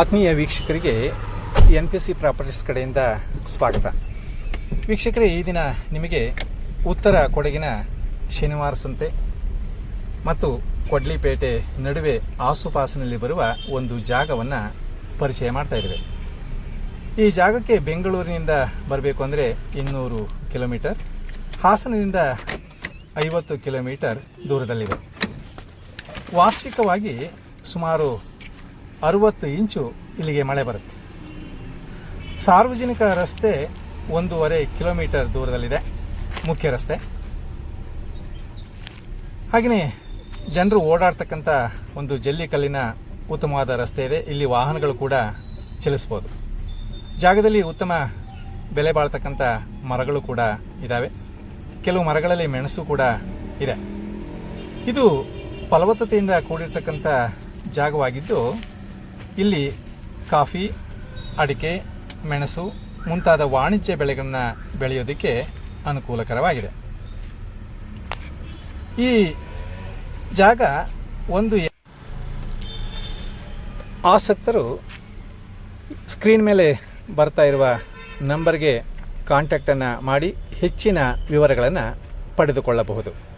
ಆತ್ಮೀಯ ವೀಕ್ಷಕರಿಗೆ N P C properties ಕಡೆಯಿಂದ ಸ್ವಾಗತ. ವೀಕ್ಷಕರೇ, ಈ ದಿನ ನಿಮಗೆ ಉತ್ತರ ಕೊಡಗಿನ ಶನಿವಾರ ಸಂತೆ ಮತ್ತು ಕೊಡ್ಲಿಪೇಟೆ ನಡುವೆ ಆಸುಪಾಸಿನಲ್ಲಿ ಬರುವ ಒಂದು ಜಾಗವನ್ನು ಪರಿಚಯ ಮಾಡ್ತಾ ಇದ್ದೇವೆ. ಈ ಜಾಗಕ್ಕೆ ಬೆಂಗಳೂರಿನಿಂದ ಬರಬೇಕು ಅಂದರೆ ಇನ್ನೂರು ಕಿಲೋಮೀಟರ್, ಹಾಸನದಿಂದ ಐವತ್ತು ಕಿಲೋಮೀಟರ್ ದೂರದಲ್ಲಿದೆ. ವಾರ್ಷಿಕವಾಗಿ ಸುಮಾರು ಅರುವತ್ತು ಇಂಚು ಇಲ್ಲಿಗೆ ಮಳೆ ಬರುತ್ತೆ. ಸಾರ್ವಜನಿಕ ರಸ್ತೆ ಒಂದೂವರೆ ಕಿಲೋಮೀಟರ್ ದೂರದಲ್ಲಿದೆ. ಮುಖ್ಯ ರಸ್ತೆ. ಹಾಗೆಯೇ ಜನರು ಓಡಾಡ್ತಕ್ಕಂಥ ಒಂದು ಜಲ್ಲಿಕಲ್ಲಿನ ಉತ್ತಮವಾದ ರಸ್ತೆ ಇದೆ. ಇಲ್ಲಿ ವಾಹನಗಳು ಕೂಡ ಚಲಿಸ್ಬೋದು ಜಾಗದಲ್ಲಿ ಉತ್ತಮ ಬೆಲೆ ಬಾಳ್ತಕ್ಕಂಥ ಮರಗಳು ಕೂಡ ಇದ್ದಾವೆ ಕೆಲವು ಮರಗಳಲ್ಲಿ ಮೆಣಸು ಕೂಡ ಇದೆ. ಇದು ಫಲವತ್ತತೆಯಿಂದ ಕೂಡಿರ್ತಕ್ಕಂಥ ಜಾಗವಾಗಿದ್ದು ಇಲ್ಲಿ ಕಾಫಿ, ಅಡಿಕೆ, ಮೆಣಸು ಮುಂತಾದ ವಾಣಿಜ್ಯ ಬೆಳೆಗಳನ್ನು ಬೆಳೆಯೋದಕ್ಕೆ ಅನುಕೂಲಕರವಾಗಿದೆ. ಈ ಜಾಗ ಒಂದು ಆಸಕ್ತರು ಸ್ಕ್ರೀನ್ ಮೇಲೆ ಬರ್ತಾ ಇರುವ ನಂಬರ್ಗೆ ಕಾಂಟ್ಯಾಕ್ಟನ್ನು ಮಾಡಿ ಹೆಚ್ಚಿನ ವಿವರಗಳನ್ನು ಪಡೆದುಕೊಳ್ಳಬಹುದು.